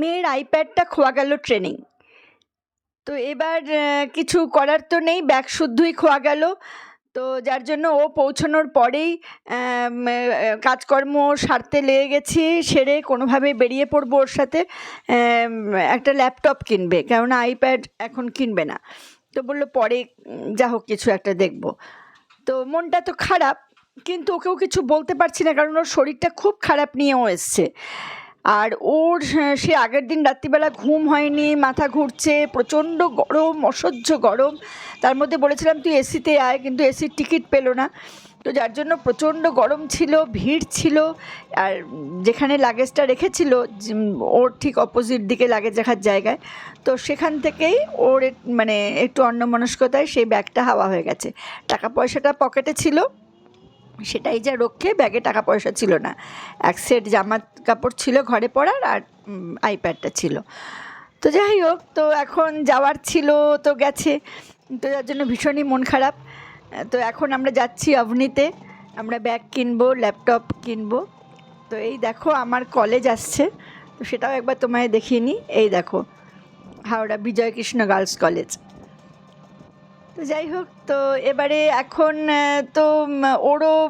মেয়ের আইপ্যাডটা খোয়া গেল ট্রেনিং তো এবার কিছু করার তো নেই ব্যাগ শুদ্ধই খোয়া গেল। তো যার জন্য ও পৌঁছানোর পরেই কাজকর্ম সারতে লেগে গেছি, সেরে কোনোভাবে বেরিয়ে পড়ব ওর সাথে। একটা ল্যাপটপ কিনবে, কেননা আইপ্যাড এখন কিনবে না। তো বলল, পরে যা হোক, কিছু একটা দেখব। তো মনটা তো খারাপ, কিন্তু ওকেও কিছু বলতে পারছি না, কারণ ওর শরীরটা খুব খারাপ নিয়েও এসছে। আর ওর, সে আগের দিন রাত্রিবেলা ঘুম হয়নি, মাথা ঘুরছে, প্রচণ্ড গরম, অসহ্য গরম। তার মধ্যে বলেছিলাম, তুই এসিতে আয়। কিন্তু এসির টিকিট পেল না। তো যার জন্য প্রচণ্ড গরম ছিল, ভিড় ছিল, আর যেখানে লাগেজটা রেখেছিল ওর ঠিক অপোজিট দিকে লাগেজ রাখার জায়গায়। তো সেখান থেকেই ওর মানে একটু অন্যমনস্কতায় সেই ব্যাগটা হাওয়া হয়ে গেছে। টাকা পয়সাটা পকেটে ছিল। সেটাই যা রক্ষে ব্যাগে টাকা পয়সা ছিল না। এক সেট জামা কাপড় ছিল ঘরে পড়ার আর আইপ্যাডটা ছিল। তো যাই হোক, তো এখন যাওয়ার ছিল, তো গেছে। তো যার জন্য ভীষণই মন খারাপ। তো এখন আমরা যাচ্ছি অভনিতে আমরা ব্যাগ কিনবো, ল্যাপটপ কিনবো। তো এই দেখো, আমার কলেজ আসছে। তো সেটাও একবার তোমায় দেখিয়ে নিই এই দেখো, হাওড়া বিজয় কৃষ্ণ গার্লস কলেজ। তো যাই হোক, তো এবারে এখন তো ওরও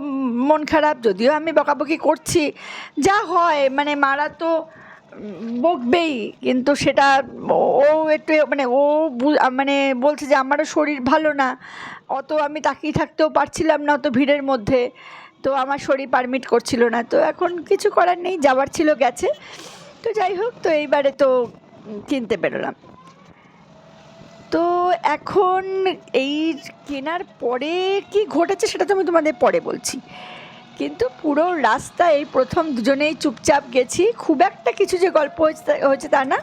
মন খারাপ, যদিও আমি বকাবকি করছি। যা হয় মানে মারা তো বকবেই, কিন্তু সেটা ও- একটু মানে ও মানে বলছে যে আমারও শরীর ভালো না। অত আমি তাকিয়ে থাকতেও পারছিলাম না অত ভিড়ের মধ্যে। তো আমার শরীর পারমিট করছিল না। তো এখন কিছু করার নেই, যাওয়ার ছিল গেছে। তো যাই হোক, তো এইবারে তো কিনতে বেরোলাম। তো এখন এই কেনার পরে কি ঘটেছে সেটা তো আমি তোমাদের পরে বলছি। কিন্তু পুরো রাস্তা, এই প্রথম দুজনেই চুপচাপ গেছি। খুব একটা কিছু যে গল্প হয়েছে তা না।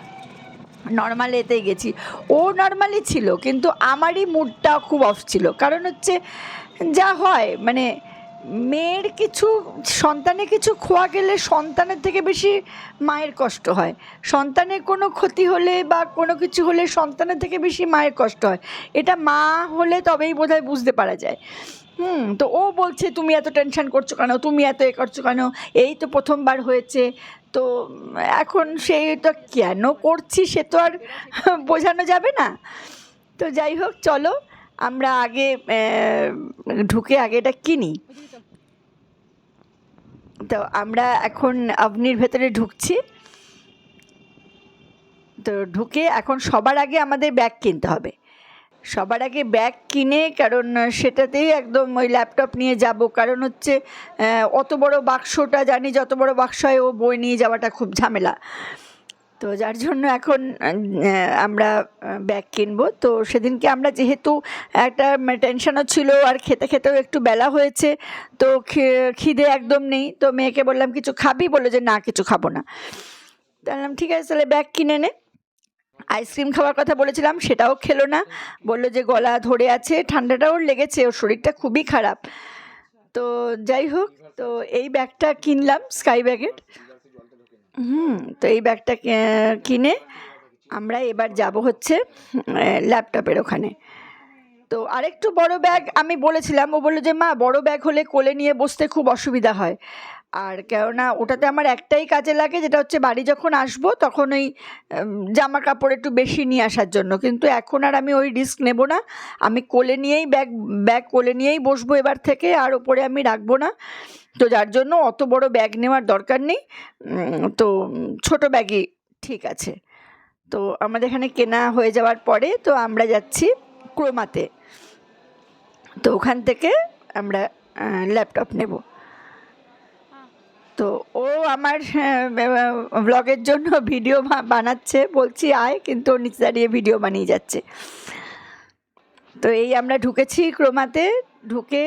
নর্মাল এতেই গেছি। ও নর্মালি ছিল, কিন্তু আমারই মুডটা খুব অফ ছিল। কারণ হচ্ছে যা হয় মানে মেয়ের কিছু সন্তানে কিছু খোয়া গেলে সন্তানের থেকে বেশি মায়ের কষ্ট হয়। সন্তানের কোনো ক্ষতি হলে বা কোনো কিছু হলে সন্তানের থেকে বেশি মায়ের কষ্ট হয়। এটা মা হলে তবেই বোধহয় বুঝতে পারা যায়। হুম, তো ও বলছে, তুমি এত টেনশন করছ কেন? তুমি এত এ করছ কেন? এই তো প্রথমবার হয়েছে। তো এখন সেইটা কেন করছি সে তো আর বোঝানো যাবে না। তো যাই হোক, চলো আমরা আগে ঢুকে আগে এটা কিনি। তো আমরা এখন আপনির ভেতরে ঢুকছি। তো ঢুকে এখন সবার আগে আমাদের ব্যাগ কিনতে হবে। সবার আগে ব্যাগ কিনে, কারণ সেটাতেই একদম ওই ল্যাপটপ নিয়ে যাব। কারণ হচ্ছে অত বড় বাক্সটা জানি যত বড় বাক্স হয় ও বই নিয়ে যাওয়াটা খুব ঝামেলা। তো যার জন্য এখন আমরা ব্যাগ কিনবো। তো সেদিনকে আমরা যেহেতু একটা টেনশনও ছিল, আর খেতে খেতেও একটু বেলা হয়েছে, তো খিদে একদম নেই। তো মেয়েকে বললাম, কিছু খাবি? বলল যে, না, কিছু খাব না। বললাম, ঠিক আছে, তাহলে ব্যাগ কিনে নে। আইসক্রিম খাওয়ার কথা বলেছিলাম, সেটাও খেলো না। বলল যে, গলা ধরে আছে। ঠান্ডাটা ওর লেগেছে, ওর শরীরটা খুবই খারাপ। তো যাই হোক, তো এই ব্যাগটা কিনলাম, স্কাই ব্যাগের। হুম, তো এই ব্যাগটা কিনে আমরা এবার যাব হচ্ছে ল্যাপটপের ওখানে। তো আরেকটু বড় ব্যাগ আমি বলেছিলাম, ও বলল যে, মা, বড় ব্যাগ হলে কোলে নিয়ে বসতে খুব অসুবিধা হয়। আর কেননা ওটাতে আমার একটাই কাজে লাগে, যেটা হচ্ছে বাড়ি যখন আসব তখন ওই জামা কাপড় একটু বেশি নিয়ে আসার জন্য। কিন্তু এখন আর আমি ওই রিস্ক নেব না। আমি কোলে নিয়েই ব্যাগ ব্যাগ কোলে নিয়েই বসবো এবার থেকে, আর ওপরে আমি রাখব না। তো যার জন্য অত বড় ব্যাগ নেওয়ার দরকার নেই। তো ছোট ব্যাগই ঠিক আছে। তো আমাদের এখানে কেনা হয়ে যাওয়ার পরে তো আমরা যাচ্ছি ক্রোমাতে। তো ওখান থেকে আমরা ল্যাপটপ নেব। তো ও আমার ব্লগের জন্য ভিডিও বানাচ্ছে। বলছি আয়। কিন্তু ও নিচে দাঁড়িয়ে ভিডিও বানিয়ে যাচ্ছে। তো এই আমরা ঢুকেছি ক্রোমাতে। ঢুকে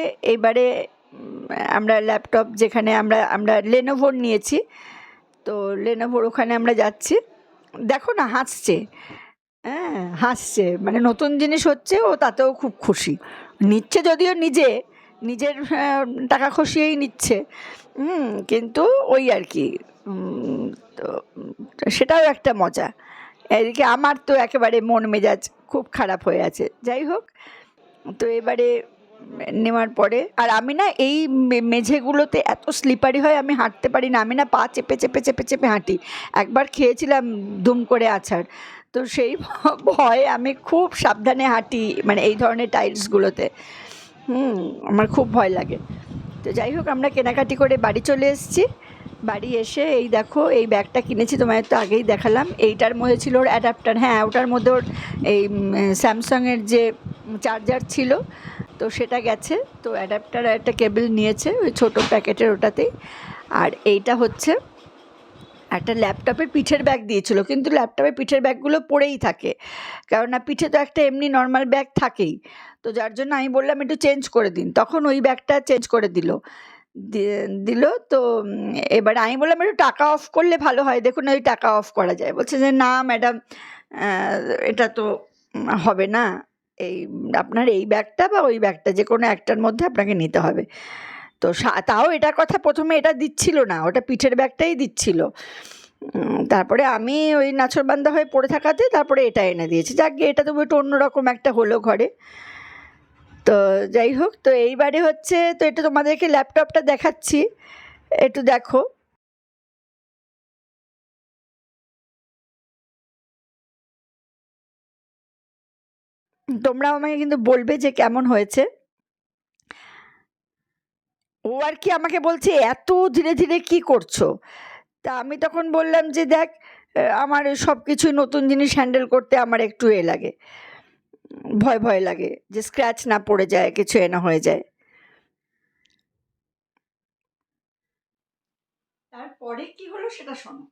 উম, আমরা ল্যাপটপ যেখানে আমরা আমরা লেনোভোর নিয়েছি। তো লেনোভোর ওখানে আমরা যাচ্ছি। দেখো না হাসছে। হ্যাঁ হাসছে। মানে নতুন জিনিস হচ্ছে ও তাতেও খুব খুশি। নিচ্ছে যদিও নিজে নিজের টাকা খসিয়েই নিচ্ছে। কিন্তু ওই আর কি তো, সেটাও একটা মজা। এদিকে আমার তো একেবারে মন মেজাজ খুব খারাপ হয়ে আছে। যাই হোক, তো এবারে নেওয়ার পরে, আর আমি না এই মেঝেগুলোতে এত স্লিপারি হয় আমি হাঁটতে পারি না। আমি না পা চেপে চেপে চেপে চেপে হাঁটি। একবার খেয়েছিলাম দুম করে আছাড়। তো সেই ভয়ে আমি খুব সাবধানে হাঁটি মানে এই ধরনের টাইলসগুলোতে হুম, আমার খুব ভয় লাগে। তো যাই হোক, আমরা কেনাকাটি করে বাড়ি চলে এসেছি। বাড়ি এসে এই দেখো, এই ব্যাগটা কিনেছি, তোমায় তো আগেই দেখালাম। এইটার মধ্যে ছিল ওর অ্যাডাপ্টার হ্যাঁ ওটার মধ্যে ওর এই স্যামসাংয়ের যে চার্জার ছিল, তো সেটা গেছে। তো অ্যাডাপ্টার একটা কেবল নিয়েছে, ওই ছোটো প্যাকেটের ওটাতেই। আর এইটা হচ্ছে একটা ল্যাপটপের পিঠের ব্যাগ দিয়েছিল, কিন্তু ল্যাপটপের পিঠের ব্যাগগুলো পড়েই থাকে। কেননা পিঠে তো একটা এমনি নর্মাল ব্যাগ থাকেই। তো যার জন্য আমি বললাম, একটু চেঞ্জ করে দিন। তখন ওই ব্যাগটা চেঞ্জ করে দিল। দিল তো এবার আমি বললাম, একটু টাকা অফ করলে ভালো হয়। দেখুন, ওই টাকা অফ করা যায়। বলছে যে, না ম্যাডাম এটা তো হবে না। এই, আপনার এই ব্যাগটা বা ওই ব্যাগটা যে কোনো একটার মধ্যে আপনাকে নিতে হবে। তো তাও এটার কথা প্রথমে এটা দিচ্ছিল না, ওটা পিঠের ব্যাগটাই দিচ্ছিল। তারপরে আমি ওই নাছরবান্দা হয়ে পড়ে থাকাতে তারপরে এটা এনে দিয়েছি। যাক এটা তো একটু অন্যরকম একটা হলো ঘরে। তো যাই হোক, তো এইবারে হচ্ছে, তো এটা তোমাদেরকে ল্যাপটপটা দেখাচ্ছি। একটু দেখো। তোমরা আমাকে কিন্তু বলবে যে কেমন হয়েছে। ও আর কি আমাকে বলছে, এত ধীরে ধীরে কি করছ? তা আমি তখন বললাম যে, দেখ আমার সব কিছু নতুন জিনিস হ্যান্ডেল করতে আমার একটু এ লাগে। ভয় ভয় লাগে যে স্ক্র্যাচ না পড়ে যায়, কিছু এ না হয়ে যায়। তারপরে কি হলো সেটা শোনো।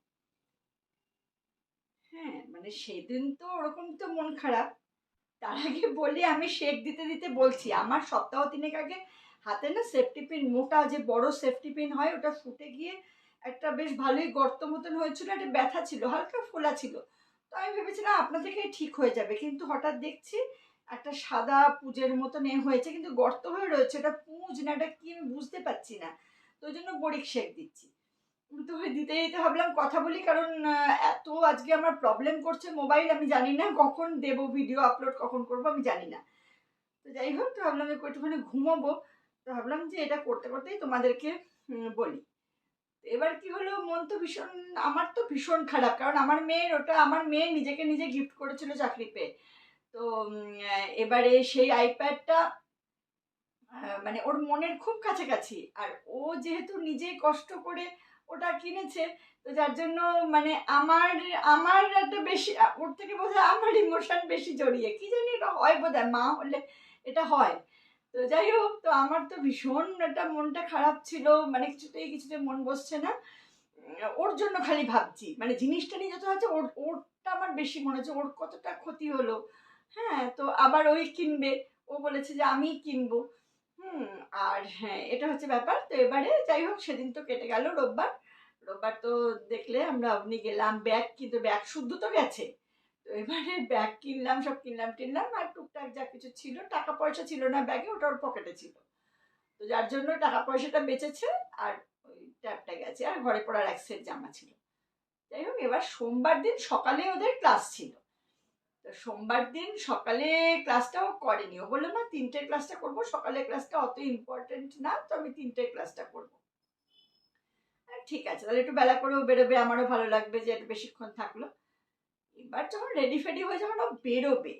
হ্যাঁ মানে সেদিন তো ওরকম তো মন খারাপ। তার আগে বলি আমি শেক দিতে দিতে বলছি। আমার সপ্তাহ তিনেক আগে হাতে না সেফটি পিন মোটা যে বড় সেফটি পিন হয়, ওটা ফুটে গিয়ে একটা বেশ ভালোই গর্ত মতন হয়েছিল, একটা ব্যথা ছিল, হালকা ফোলা ছিল। তো আমি ভেবেছিলাম আপনা থেকেই ঠিক হয়ে যাবে, কিন্তু হঠাৎ দেখছি একটা সাদা পুজের মতন এ হয়েছে, কিন্তু গর্ত হয়ে রয়েছে ওটা পুঁজ না, এটা কি আমি বুঝতে পারছি না। তো ওই জন্য বড়িক শেক দিচ্ছি। তো দিতে দিতে ভাবলাম কথা বলি, কারণ এত আজকে আমার প্রবলেম করছে মোবাইল আমি জানি না কখন দেব ভিডিও আপলোড কখন করব, আমি জানি না। তো যাই হোক, তো ভাবলাম একটুখানি ঘুমোবো। ভাবলাম যে এটা করতে করতেই তোমাদেরকে বলি। এবার কি হলো, মন তো ভীষণ, আমার তো ভীষণ খারাপ, কারণ আমার মেয়ের ওটা, আমার মেয়ে নিজেকে নিজে গিফট করেছিল চাকরি পেয়ে। তো এবারে সেই আইপ্যাডটা মানে ওর মনের খুব কাছাকাছি, আর ও যেহেতু নিজে কষ্ট করে ওটা কিনেছে, তো যার জন্য মানে আমার আমার একটা বেশি, ওর থেকে বোধহয় আমার ইমোশন বেশি জড়িয়ে। কি জানি এটা হয় বোধহয়, মা হলে এটা হয়। তো যাই হোক, তো আমার তো ভীষণ একটা মনটা খারাপ ছিল মানে কিছুতেই কিছুতে মন বসছে না। ওর জন্য খালি ভাবছি মানে জিনিসটা নিয়ে যত আছে ওর, ওরটা আমার বেশি মনে হচ্ছে, ওর কতটা ক্ষতি হলো। হ্যাঁ তো আবার ওই কিনবে, ও বলেছে যে আমি কিনবো। হুম, আর হ্যাঁ এটা হচ্ছে ব্যাপার। তো এবারে যাই হোক, সেদিন তো কেটে গেল রোববার। রোববার তো দেখলে আমরা আপনি গেলাম, ব্যাগ কিন্তু, ব্যাগ শুদ্ধ তো গেছে। তো এবারে ব্যাগ কিনলাম, সব কিনলাম, টিনলাম, আর টুকটাক যা কিছু ছিল টাকা পয়সা ছিল না ব্যাগে ওটা ওর পকেটে ছিল। তো যার জন্য টাকা পয়সাটা বেঁচেছে, আর ওই ট্যাবটা গেছে, আর ঘরে পড়ার এক সেট জামা ছিল। যাই হোক, এবার সোমবার দিন সকালে ওদের ক্লাস ছিল। তো সোমবার দিন সকালে ক্লাসটাও করেনি। ও বলল, না, তিনটের ক্লাসটা করব, সকালে ক্লাসটা অত ইম্পর্টেন্ট না, তো আমি তিনটের ক্লাসটা করব। ঠিক আছে, তাহলে একটু বেলা করেও বেরোবে, আমারও ভালো লাগবে যে একটু বেশিক্ষণ থাকল। এবার যখন রেডি ফেডি হয়ে যখন ও বেরোবে,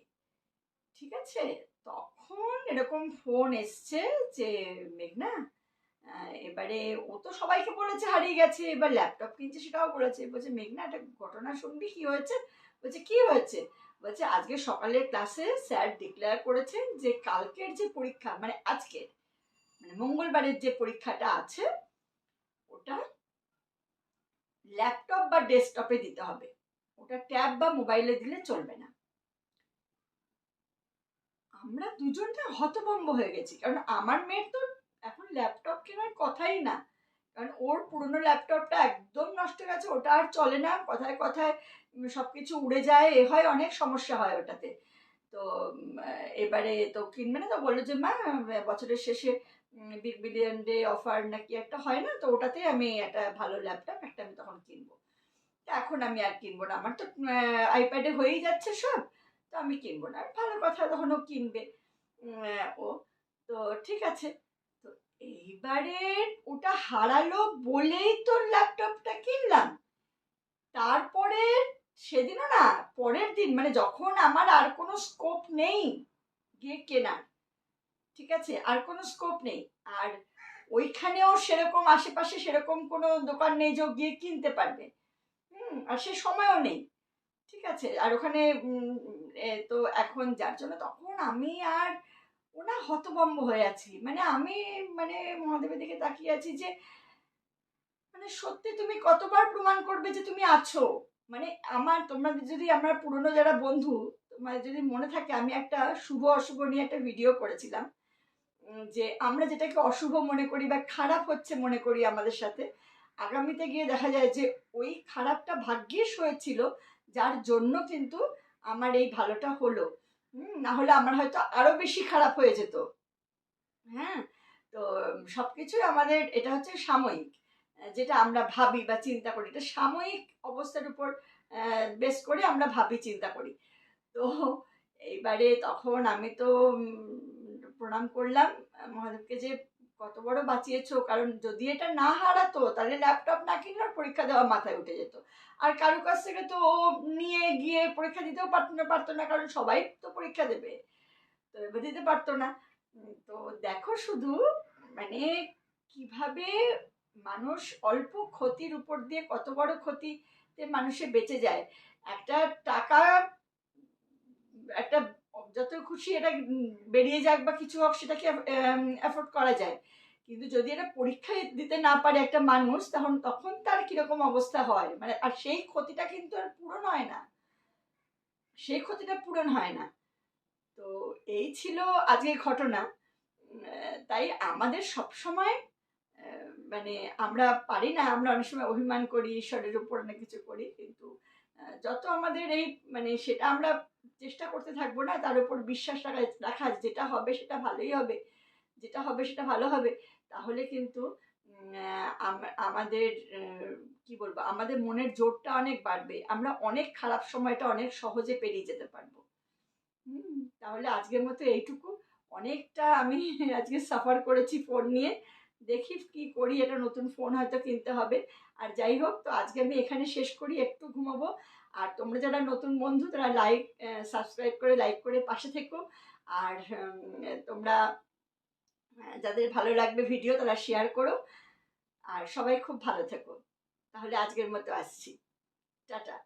ঠিক আছে? তখন এরকম ফোন এসছে যে, মেঘনা এবারে ও তো সবাইকে বলেছে হারিয়ে গেছে, এবার ল্যাপটপ কিনছে সেটাও বলেছে। বলছে, মেঘনা, একটা ঘটনা শুনবি, কি হয়েছে? বলছে, কি হয়েছে? বলছে, আজকে সকালে ক্লাসে স্যার ডিক্লেয়ার করেছেন যে কালকের যে পরীক্ষা মানে আজকের মানে মঙ্গলবারের যে পরীক্ষাটা আছে, ওটা ল্যাপটপ বা ডেস্কটপে দিতে হবে। ওটা ট্যাব বা মোবাইলে দিলে চলবে না। আমরা দুজনটা হতভম্ব হয়ে গেছি, কারণ আমার মেয়ের তো এখন ল্যাপটপ কেনার কথাই না। কারণ ওর পুরনো ল্যাপটপটা একদম নষ্ট গেছে, ওটা আর চলে না, কথায় কথায় সব কিছু উড়ে যায়, এ হয় অনেক সমস্যা হয় ওটাতে। তো এবারে তো কিনবে না, তো বলল যে, মা, বছরের শেষে বিগ বিলিয়ন ডে অফার নাকি একটা হয় না, তো ওটাতে আমি একটা ভালো ল্যাপটপ, একটা আমি তখন কিনবো। এখন আমি আর কিনবো না। আমার তো আইপ্যাডে হয়েই যাচ্ছে সব, তো আমি কিনবো না। ভালো কথা তখন ও কিনবে ও, তো ঠিক আছে। তো এইবারে ওটা হারালো বলেই তো ল্যাপটপটা কিনলাম। তারপরে সেদিনও না, পরের দিন মানে যখন আমার আর কোনো স্কোপ নেই গিয়ে কেনার, ঠিক আছে, আর কোনো স্কোপ নেই। আর ওইখানেও সেরকম, আশেপাশে সেরকম কোনো দোকান নেই যে গিয়ে কিনতে পারবে। হুম, আর সে সময়ও নেই। ঠিক আছে? আর ওখানে তো এখন যার জন্য তখন আমি আর ওনা হতভম্ব হয়ে আছি। মানে আমি মানে মহাদেবের দিকে তাকিয়ে আছি যে মানে সত্যি তুমি কতবার প্রমাণ করবে যে তুমি আছো? মানে আমার, তোমরা যদি আমরা পুরনো যারা বন্ধু, তোমার যদি মনে থাকে, আমি একটা শুভ অশুভ নিয়ে একটা ভিডিও করেছিলাম যে আমরা যেটাকে অশুভ মনে করি বা খারাপ হচ্ছে মনে করি আমাদের সাথে আগামীতে গিয়ে দেখা যায় যে ওই খারাপটা ভাগ্যিস হয়েছিল যার জন্য কিন্তু আমার এই ভালোটা হলো। না হলে আমার হয়তো আরও বেশি খারাপ হয়ে যেত। হ্যাঁ তো সব কিছুই আমাদের, এটা হচ্ছে সাময়িক। যেটা আমরা ভাবি বা চিন্তা করি, এটা সাময়িক অবস্থার উপর বেস করে আমরা ভাবি, চিন্তা করি। তো এইবারে তখন আমি তো প্রণাম করলাম মহাদেবকে যে কত বড় বাঁচিয়েছো? কারণ যদি এটা না হারাতো, তাহলে ল্যাপটপ না কিনলে পরীক্ষা দেওয়া মাথায় উঠে যেত। আর কারও কাছ থেকে তো ও নিয়ে গিয়ে পরীক্ষা দিতেও পারতো না পারতো না, কারণ সবাই তো পরীক্ষা দেবে। তো এবার দিতে পারতো না। তো দেখো শুধু মানে কীভাবে মানুষ অল্প ক্ষতির উপর দিয়ে কত বড় ক্ষতিতে মানুষে বেঁচে যায়। একটা টাকা, একটা যত খুশি এটা বেরিয়ে যাক বা কিছু হোক সেটাকে অ্যাফোর্ড করা যায়। কিন্তু যদি এটা পরীক্ষায় দিতে না পারে একটা মানুষ, তখন তখন তার কীরকম অবস্থা হয়? মানে আর সেই ক্ষতিটা কিন্তু আর পূরণ হয় না। সেই ক্ষতিটা পূরণ হয় না। তো এই ছিল আজকের ঘটনা। তাই আমাদের সব সময় মানে আমরা পারি না, আমরা অনেক সময় অভিমান করি, ঈশ্বরের উপর অনেক কিছু করি, কিন্তু যত আমাদের এই মানে সেটা আমরা চেষ্টা করতে থাকব না, তার উপর বিশ্বাস রাখা রাখা যেটা হবে সেটা ভালোই হবে, যেটা হবে সেটা ভালো হবে। তাহলে কিন্তু আমাদের কি বলব, আমাদের মনের জোরটা অনেক বাড়বে, আমরা অনেক খারাপ সময়টা অনেক সহজে পেরিয়ে যেতে পারব। তাহলে আজকের মতো এইটুকু। অনেকটা আমি আজকে সাফার করেছি ফোন নিয়ে। দেখি কি করি, এটা নতুন ফোন হয়তো কিনতে হবে। আর যাই হোক, তো আজকে আমি এখানে শেষ করি, একটু ঘুমাবো। আর তোমরা যারা নতুন বন্ধু, তারা লাইক সাবস্ক্রাইব করে লাইক করে পাশে থেকো। আর তোমরা যাদের ভালো লাগবে ভিডিও তারা শেয়ার করো। আর সবাই খুব ভালো থেকো। তাহলে আজকের মতো আসছি। টাটা।